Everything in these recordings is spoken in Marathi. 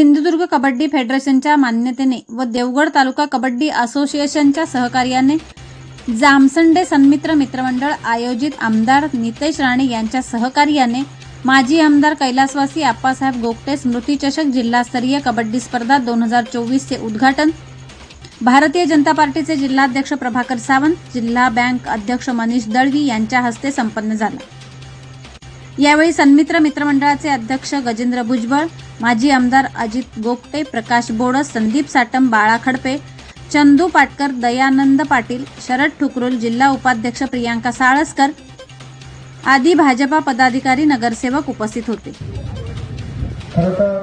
सिंधुदुर्ग कबड्डी फेडरेशनच्या मान्यतेने व देवगड तालुका कबड्डी असोसिएशनच्या सहकार्याने जामसंडे सन्मित्र मित्रमंडळ आयोजित आमदार नितेश राणे यांच्या सहकार्याने माजी आमदार कैलासवासी आप्पासाहेब गोगटे स्मृतिचषक जिल्हास्तरीय कबड्डी स्पर्धा दोन हजार चोवीसचे उद्घाटन भारतीय जनता पार्टीचे जिल्हाध्यक्ष प्रभाकर सावंत जिल्हा बँक अध्यक्ष मनीष दळवी यांच्या हस्ते संपन्न झाला. यावेळी सन्मित्र मित्रमंडळाचे अध्यक्ष गजेंद्र भुजबळ माजी आमदार अजित गोपटे प्रकाश बोडस संदीप साटम बाळा खडपे चंदू पाटकर दयानंद पाटील शरद ठुकरुल जिल्हा उपाध्यक्ष प्रियांका साळसकर आदी भाजपा पदाधिकारी नगरसेवक उपस्थित होते. खरं तर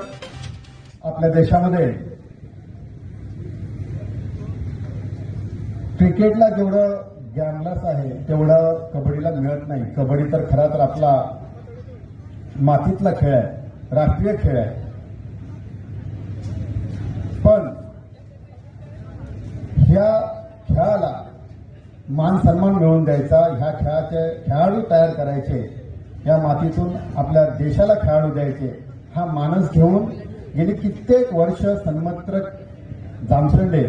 आपल्या देशामध्ये क्रिकेटला जेवढं गॅमलस आहे तेवढं कबड्डीला मिळत नाही. कबड्डी तर खरा तर आपला मातीतला खेळ आहे राष्ट्रीय खेळ आहे पण ह्या खेळाला मान सन्मान मिळवून द्यायचा ह्या खेळाचे खेळाडू तयार करायचे या मातीतून आपल्या देशाला खेळाडू द्यायचे हा मानस घेऊन गेली कित्येक वर्ष सन्मत्र जामसंडे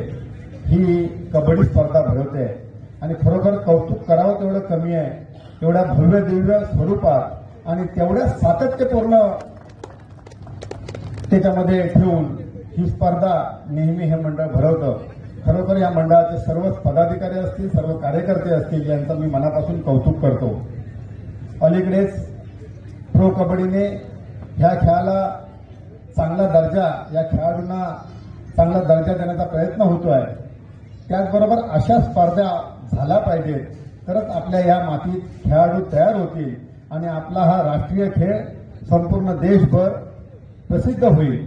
ही कबड्डी स्पर्धा भरवते. आणि खरोखर कौतुक करावं तेवढं कमी आहे. तेवढ्या भव्य दिव्य स्वरूपात आणि तेवढ्या सातत्यपूर्ण त्याच्यामध्ये ठेवून ही स्पर्धा नेहमी हे मंडळ भरवतं. खरोखर या मंडळाचे सर्वच पदाधिकारी असतील सर्व कार्यकर्ते असतील यांचं मी मनापासून कौतुक करतो. अलीकडेच प्रो कबड्डीने ह्या खेळाला चांगला दर्जा या खेळाडूंना चांगला दर्जा देण्याचा प्रयत्न होतो आहे त्याचबरोबर अशा स्पर्धा झाल्या पाहिजेत. तरच आपल्या या मातीत खेळाडू तयार होतील आणि आपला हा राष्ट्रीय खेळ संपूर्ण देशभर प्रसिद्ध होईल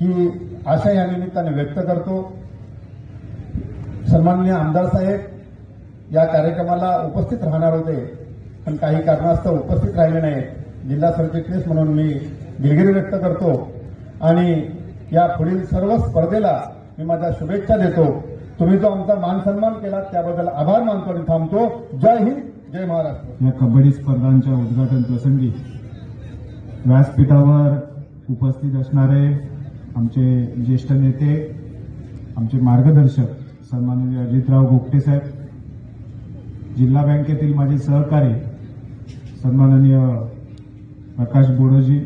ही आशा या निमित्ताने व्यक्त करतो. सन्माननीय आमदार साहेब या कार्यक्रमाला उपस्थित राहणार होते. पण काही कारणास्तव उपस्थित राहिले नाहीत. जिल्हा सरचिटणीस म्हणून मी दिलगिरी व्यक्त करतो. आणि या पुढील सर्व स्पर्धेला मी माझ्या शुभेच्छा देतो. तुम्ही जो आमचा मान सन्मान केला त्याबद्दल आभार मानतो आणि थांबतो. जय हिंद जय महाराष्ट्र. या कबड्डी स्पर्धांच्या उद्घाटन प्रसंगी व्यासपीठावर उपस्थित असणारे आमचे ज्येष्ठ नेते आमचे मार्गदर्शक सन्माननीय अजितराव गोपटे साहेब जिल्हा बँकेतील माझे सहकारी सन्माननीय प्रकाश बोडोजी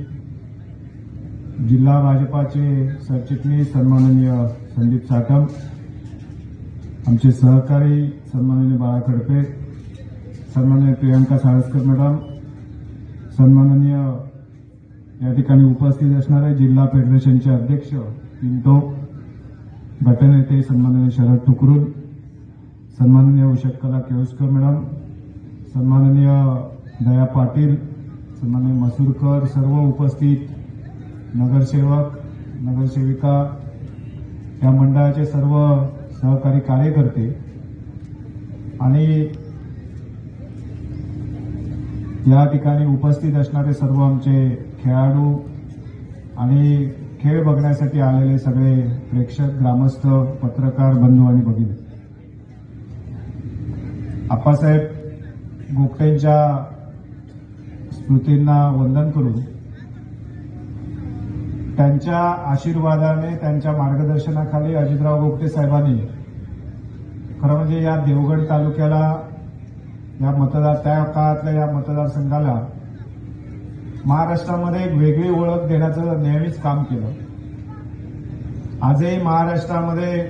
जिल्हा भाजपाचे सरचिटणीस सन्माननीय संदीप साटम आमचे सहकारी सन्माननीय बाळा खडपे सन्माननीय प्रियांका साळसकर मॅडम सन्माननीय या ठिकाणी उपस्थित असणारे जिल्हा फेडरेशनचे अध्यक्ष पिंटो गटनेते सन्माननीय शरद टुकरुल सन्माननीय उषटकला केळुसकर मॅडम सन्माननीय दया पाटील सन्माननीय मसूरकर सर्व उपस्थित नगरसेवक नगरसेविका या मंडळाचे सर्व सहकारी कार्यकर्ते आणि या ठिकाणी उपस्थित असणारे सर्व आमचे खेळाडू आणि खेळ बघण्यासाठी आलेले सगळे प्रेक्षक ग्रामस्थ पत्रकार बंधू आणि भगिनी. आप्पासाहेब गोगटेंच्या स्मृतींना वंदन करून त्यांच्या आशीर्वादाने त्यांच्या मार्गदर्शनाखाली अजितराव गोगटे साहेबांनी खरं म्हणजे या देवगड तालुक्याला या मतदार त्या काळातल्या या मतदारसंघाला महाराष्ट्रामध्ये एक वेगळी ओळख देण्याचं नेहमीच काम केलं. आजही महाराष्ट्रामध्ये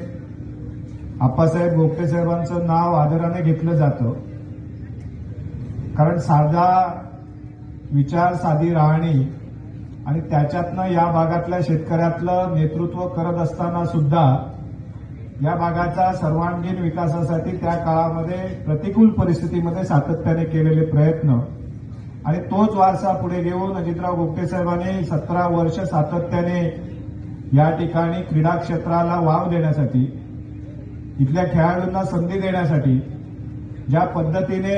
आप्पासाहेब गोपटे साहेबांचं नाव आदराने घेतलं जातं. कारण साधा विचार साधी राहणी आणि त्याच्यातनं या भागातल्या शेतकऱ्यातलं नेतृत्व करत असताना सुद्धा या भागाचा सर्वांगीण विकासासाठी त्या काळामध्ये प्रतिकूल परिस्थितीमध्ये सातत्याने केलेले प्रयत्न आणि तोच वारसा पुढे घेऊन अजितराव गोपटे साहेबांनी सतरा वर्ष सातत्याने या ठिकाणी क्रीडा क्षेत्राला वाव देण्यासाठी इथल्या खेळाडूंना संधी देण्यासाठी ज्या पद्धतीने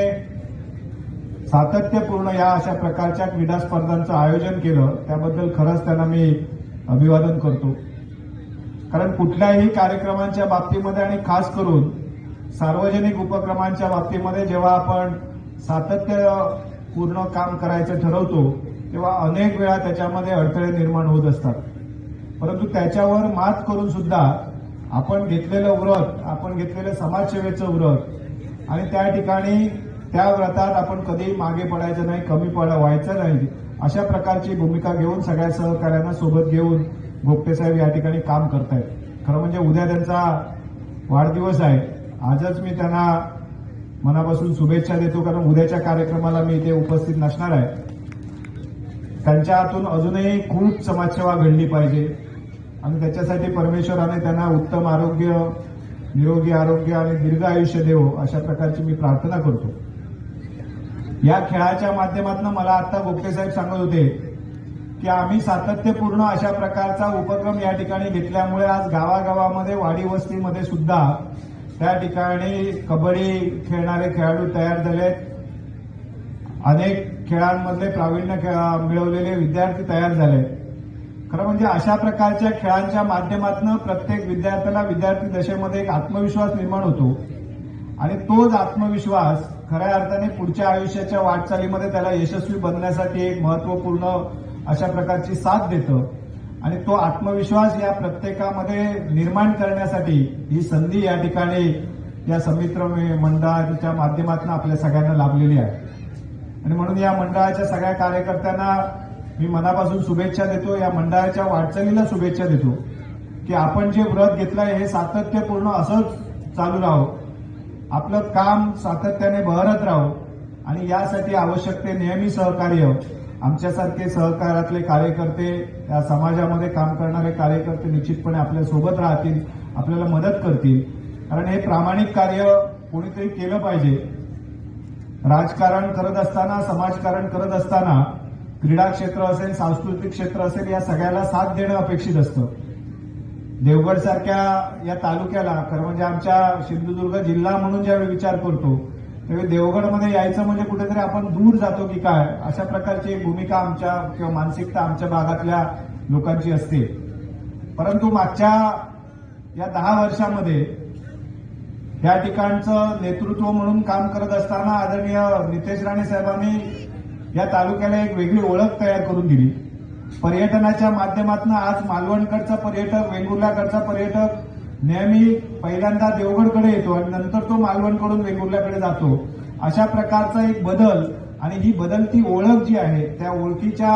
सातत्यपूर्ण या अशा प्रकारच्या क्रीडा स्पर्धांचं आयोजन केलं त्याबद्दल खरंच त्यांना मी अभिवादन करतो. कारण कुठल्याही कार्यक्रमांच्या बाबतीमध्ये आणि खास करून सार्वजनिक उपक्रमांच्या बाबतीमध्ये जेव्हा आपण सातत्य पूर्ण काम करायचं ठरवतो तेव्हा अनेक वेळा त्याच्यामध्ये अडथळे निर्माण होत असतात. परंतु त्याच्यावर मात करून सुद्धा आपण घेतलेलं व्रत आपण घेतलेलं समाजसेवेचं व्रत आणि त्या ठिकाणी त्या व्रतात आपण कधी मागे पडायचं नाही कमी पड व्हायचं नाही अशा प्रकारची भूमिका घेऊन सगळ्या सहकार्यांना सोबत घेऊन गोपटे साहेब या ठिकाणी काम करतायत. खरं म्हणजे उद्या त्यांचा वाढदिवस आहे. आजच मी त्यांना मनापासून शुभेच्छा देतो कारण उद्याच्या कार्यक्रमाला मी इथे उपस्थित नसणार आहे. त्यांच्या हातून अजूनही खूप समाजसेवा घडली पाहिजे. आणि त्याच्यासाठी परमेश्वराने त्यांना उत्तम आरोग्य निरोगी आरोग्य आणि दीर्घ आयुष्य देवो अशा प्रकारची मी प्रार्थना करतो. या खेळाच्या माध्यमातून मला आता गोपटे साहेब सांगत होते की आम्ही सातत्यपूर्ण अशा प्रकारचा उपक्रम या ठिकाणी घेतल्यामुळे आज गावागावामध्ये वाडी वस्तीमध्ये सुद्धा त्या ठिकाणी कबड्डी खेळणारे खेळाडू तयार झालेत. अनेक खेळांमधले प्रावीण्य खे- मिळवलेले विद्यार्थी तयार झाले खरं म्हणजे अशा प्रकारच्या खेळांच्या माध्यमातून प्रत्येक विद्यार्थ्याला विद्यार्थी दशेमध्ये एक आत्मविश्वास निर्माण होतो. आणि तोच आत्मविश्वास खऱ्या अर्थाने पुढच्या आयुष्याच्या वाटचालीमध्ये त्याला यशस्वी बनण्यासाठी एक महत्त्वपूर्ण अशा प्रकारची साथ देतं. आणि तो आत्मविश्वास या प्रत्येकामध्ये निर्माण करण्यासाठी ही संधी या ठिकाणी या समित्र मंडळाच्या माध्यमातून आपल्या सगळ्यांना लाभलेली आहे. आणि म्हणून या मंडळाच्या सगळ्या कार्यकर्त्यांना मी मनापासून शुभेच्छा देतो या मंडळाच्या वाटचालीला शुभेच्छा देतो की आपण जे व्रत घेतलंय हे सातत्यपूर्ण असंच चालू राहो. आपलं काम सातत्याने बहरत राहो आणि यासाठी आवश्यक ते नेहमी सहकार्य आमच्यासारखे सहकारातले कार्यकर्ते या समाजामध्ये काम करणारे कार्यकर्ते निश्चितपणे आपल्यासोबत राहतील आपल्याला मदत करतील. कारण हे प्रामाणिक कार्य कोणीतरी केलं पाहिजे. राजकारण करत असताना समाजकारण करत असताना क्रीडा क्षेत्र असेल सांस्कृतिक क्षेत्र असेल या सगळ्याला साथ देणं अपेक्षित असतं. देवगड सारख्या या तालुक्याला खरं म्हणजे आमच्या सिंधुदुर्ग जिल्हा म्हणून ज्यावेळी विचार करतो त्यावेळी देवगडमध्ये यायचं म्हणजे कुठेतरी आपण दूर जातो की काय? अशा प्रकारची भूमिका आमच्या किंवा मानसिकता आमच्या भागातल्या लोकांची असते. परंतु मागच्या या दहा वर्षामध्ये या ठिकाणचं नेतृत्व म्हणून काम करत असताना आदरणीय नितेश राणे साहेबांनी या तालुक्याला एक वेगळी ओळख तयार करून दिली. पर्यटनाच्या माध्यमातून आज मालवणकडचा पर्यटक वेंगुर्ल्याकडचा पर्यटक नेहमी पहिल्यांदा देवगडकडे येतो आणि नंतर तो मालवणकडून वेंगुर्ल्याकडे जातो. अशा प्रकारचा एक बदल आणि ही बदलती ओळख जी आहे त्या ओळखीच्या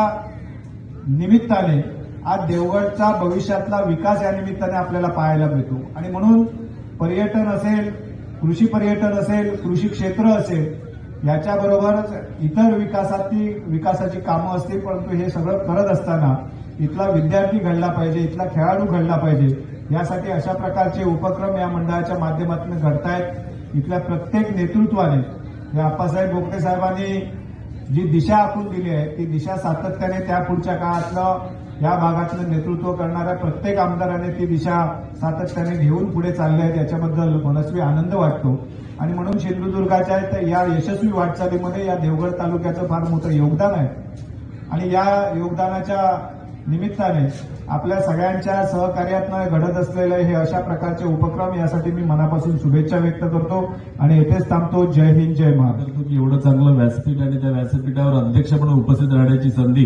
निमित्ताने आज देवगडचा भविष्यातला विकास या निमित्ताने आपल्याला पाहायला मिळतो. आणि म्हणून पर्यटन असेल कृषी पर्यटन असेल कृषी क्षेत्र असेल याच्याबरोबरच इतर विकासातली विकासाची कामं असतील परंतु हे सगळं करत असताना इथला विद्यार्थी घडला पाहिजे इथला खेळाडू घडला पाहिजे. यासाठी अशा प्रकारचे उपक्रम या मंडळाच्या माध्यमातून घडतायत. इथल्या प्रत्येक नेतृत्वाने या आप्पासाहेब बोगटे साहेबांनी जी दिशा आखून दिली आहे ती दिशा सातत्याने त्या पुढच्या काळातलं या भागातलं नेतृत्व करणाऱ्या प्रत्येक आमदाराने ती दिशा सातत्याने घेऊन पुढे चालले आहेत याच्याबद्दल मनस्वी आनंद वाटतो. आणि म्हणून सिंधुदुर्गाच्या या यशस्वी वाटचालीमध्ये या देवगड तालुक्याचं फार मोठं योगदान आहे. आणि या योगदानाच्या निमित्ताने आपल्या सगळ्यांच्या सहकार्यातनं घडत असलेले हे अशा प्रकारचे उपक्रम यासाठी मी मनापासून शुभेच्छा व्यक्त करतो आणि येथेच थांबतो. जय हिंद जय महाराष्ट्र. की एवढं चांगलं व्यासपीठ आणि त्या व्यासपीठावर अध्यक्ष म्हणून उपस्थित राहण्याची संधी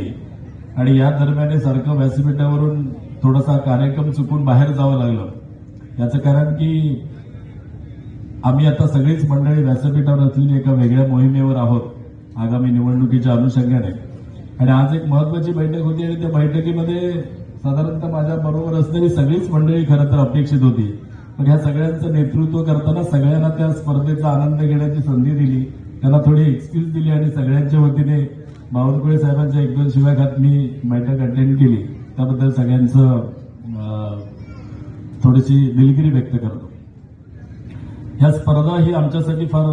आणि या दरम्यान सारखं व्यासपीठावरून थोडासा कार्यक्रम चुकून बाहेर जावं लागलं. याचं कारण की आम्ही आता सगळीच मंडळी व्यासपीठावर असलेली एका वेगळ्या मोहिमेवर आहोत. आगामी निवडणुकीच्या अनुषंगाने. आणि आज एक महत्वाची बैठक होती आणि त्या बैठकीमध्ये साधारणतः माझ्या बरोबर असलेली सगळीच मंडळी खरं तर अपेक्षित होती. पण ह्या सगळ्यांचं नेतृत्व करताना सगळ्यांना त्या स्पर्धेचा आनंद घेण्याची संधी दिली. त्यांना थोडी एक्सक्यूज दिली आणि सगळ्यांच्या वतीने बावनकुळे साहेबांच्या एक दोन शिवाय मी बैठक अटेंड केली. त्याबद्दल सगळ्यांचं थोडीशी दिलगिरी व्यक्त करतो. ह्या स्पर्धा ही आमच्यासाठी फार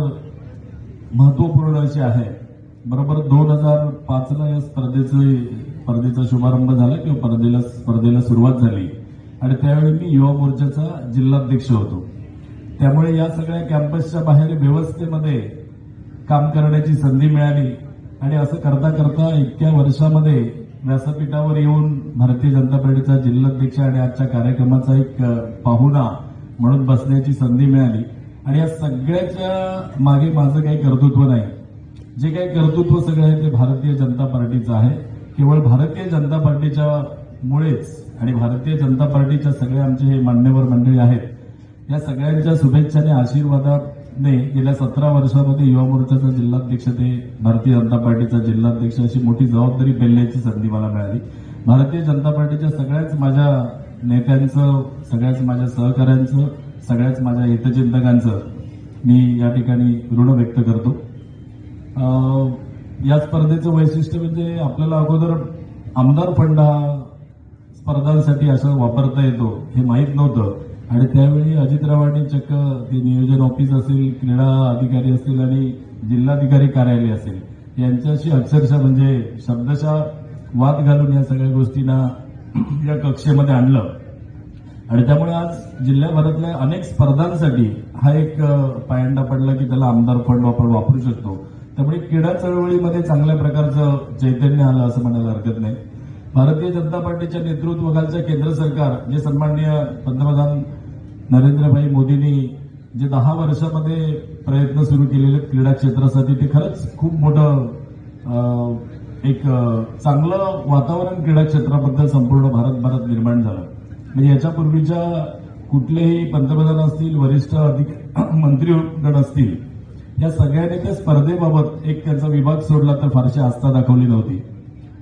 महत्त्वपूर्ण अशी आहे. बरोबर दोन हजार पाचला या स्पर्धेचं स्पर्धेचा शुभारंभ झाला किंवा स्पर्धेला स्पर्धेला सुरुवात झाली. आणि त्यावेळी मी युवा मोर्चाचा जिल्हाध्यक्ष होतो. त्यामुळे या सगळ्या कॅम्पसच्या बाहेर व्यवस्थेमध्ये काम करण्याची संधी मिळाली. आणि असं करता करता इतक्या वर्षामध्ये व्यासपीठावर येऊन भारतीय जनता पार्टीचा जिल्हाध्यक्ष आणि आजच्या कार्यक्रमाचा एक पाहुणा म्हणून बसण्याची संधी मिळाली. आणि या सगळ्याच्या मागे माझं काही कर्तृत्व नाही. जे काही कर्तृत्व सगळं आहे ते भारतीय जनता पार्टीचं आहे. केवळ भारतीय जनता पार्टीच्या मुळेच आणि भारतीय जनता पार्टीच्या सगळे आमचे हे मान्यवर मंडळी आहेत या सगळ्यांच्या शुभेच्छा आणि आशीर्वादाने गेल्या सतरा वर्षामध्ये युवा मोर्चाचा जिल्हाध्यक्ष ते भारतीय जनता पार्टीचा जिल्हाध्यक्ष अशी मोठी जबाबदारी पेलण्याची संधी मला मिळाली. भारतीय जनता पार्टीच्या सगळ्याच माझ्या नेत्यांचं सगळ्याच माझ्या सहकाऱ्यांचं सगळ्याच माझ्या हितचिंतकांचं मी या ठिकाणी ऋण व्यक्त करतो. या स्पर्धेचं वैशिष्ट्य म्हणजे आपल्याला अगोदर आमदार फंड हा स्पर्धांसाठी असं वापरता येतो हे माहीत नव्हतं. आणि त्यावेळी अजितरावांनी चक्क ते नियोजन ऑफिस असेल क्रीडा अधिकारी असतील आणि जिल्हाधिकारी कार्यालय असेल यांच्याशी अक्षरशः म्हणजे शब्दशः वाद घालून या सगळ्या गोष्टींना या कक्षेमध्ये आणलं. आणि त्यामुळे आज जिल्ह्याभरातल्या अनेक स्पर्धांसाठी हा एक पायंडा पडला की त्याला आमदार फंड आपण वापरू शकतो. त्यामुळे क्रीडा चळवळीमध्ये चांगल्या प्रकारचं चैतन्य आलं असं म्हणायला हरकत नाही. भारतीय जनता पार्टीच्या नेतृत्वाखालचं केंद्र सरकार जे सन्माननीय पंतप्रधान नरेंद्रभाई मोदींनी जे दहा वर्षामध्ये प्रयत्न सुरू केलेले क्रीडा क्षेत्रासाठी ते खरंच खूप मोठं एक चांगलं वातावरण क्रीडा क्षेत्राबद्दल संपूर्ण भारतभरात निर्माण झालं. म्हणजे याच्यापूर्वीच्या कुठलेही पंतप्रधान असतील वरिष्ठ अधिक मंत्रीगण असतील या सगळ्यांनी त्या स्पर्धेबाबत एक त्यांचा विभाग सोडला तर फारशी आस्था दाखवली नव्हती.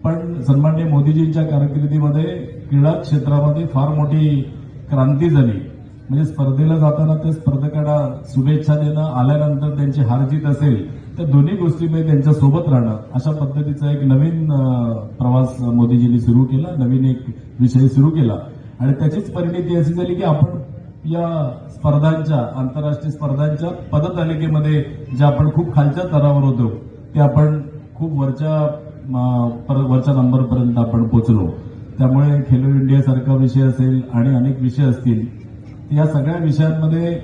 पण सन्मान्य मोदीजींच्या कारकिर्दीमध्ये क्रीडा क्षेत्रामध्ये फार मोठी क्रांती झाली. म्हणजे स्पर्धेला जाताना त्या स्पर्धकांना शुभेच्छा देणं आल्यानंतर त्यांची हारजीत असेल तर दोन्ही गोष्टीमध्ये त्यांच्यासोबत राहणं अशा पद्धतीचा एक नवीन प्रवास मोदीजींनी सुरू केला नवीन एक विषय सुरू केला. आणि त्याचीच परिणिती अशी झाली की आपण या स्पर्धांच्या आंतरराष्ट्रीय स्पर्धांच्या पदतालिकेमध्ये जे आपण खूप खालच्या स्तरावर होतो ते आपण खूप वरच्या पर- वरच्या नंबरपर्यंत आपण पोचलो. त्यामुळे खेलो इंडिया सारखा विषय असेल आणि अनेक विषय असतील या सगळ्या विषयांमध्ये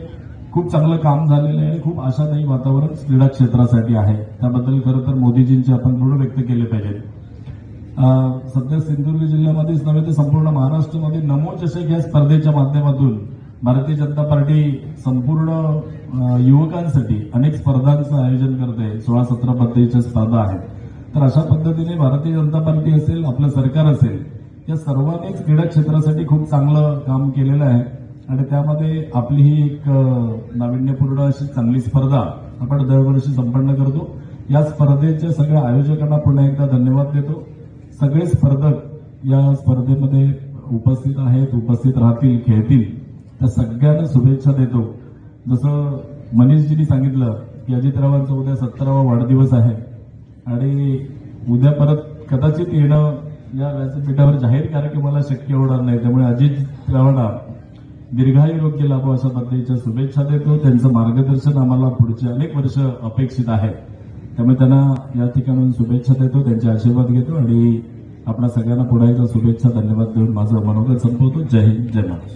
खूप चांगलं काम झालेलं आहे आणि खूप आशादायी वातावरण क्रीडा क्षेत्रासाठी आहे. त्याबद्दल खरं तर मोदीजींचे आपण ऋण व्यक्त केले पाहिजे सध्या सिंधुदुर्ग जिल्ह्यामध्येच नव्हे तर संपूर्ण महाराष्ट्रामध्ये नमो चषक या स्पर्धेच्या माध्यमातून भारतीय जनता पार्टी संपूर्ण युवकांसाठी अनेक स्पर्धांचं आयोजन करते सोळा सतरा पद्धतीच्या स्पर्धा आहेत. तर अशा पद्धतीने भारतीय जनता पार्टी असेल आपलं सरकार असेल या सर्वांनीच क्रीडा क्षेत्रासाठी खूप चांगलं काम केलेलं आहे. आणि त्यामध्ये आपली ही एक नाविन्यपूर्ण अशी चांगली स्पर्धा आपण दरवर्षी संपन्न करतो. या स्पर्धेच्या सगळ्या आयोजकांना पुन्हा एकदा धन्यवाद देतो. सगळे स्पर्धक या स्पर्धेमध्ये उपस्थित आहेत उपस्थित राहतील खेळतील. त्या सगळ्यांना शुभेच्छा देतो. जसं मनीषजींनी सांगितलं की अजितरावांचा उद्या सत्तरावा वाढदिवस आहे आणि उद्या परत कदाचित येणं या व्यासपीठावर जाहीर कार्यक्रमाला शक्य होणार नाही. त्यामुळे अजितरावांना दीर्घायुरोग्य लाभो अशा पद्धतीच्या शुभेच्छा देतो. त्यांचं मार्गदर्शन आम्हाला पुढचे अनेक वर्ष अपेक्षित आहे. त्यामुळे त्यांना या ठिकाणून शुभेच्छा देतो त्यांचे आशीर्वाद घेतो आणि आपल्या सगळ्यांना पुन्हा एकदा शुभेच्छा धन्यवाद देऊन माझं मनोगत संपवतो. जय हिंद जय महाराष्ट्र.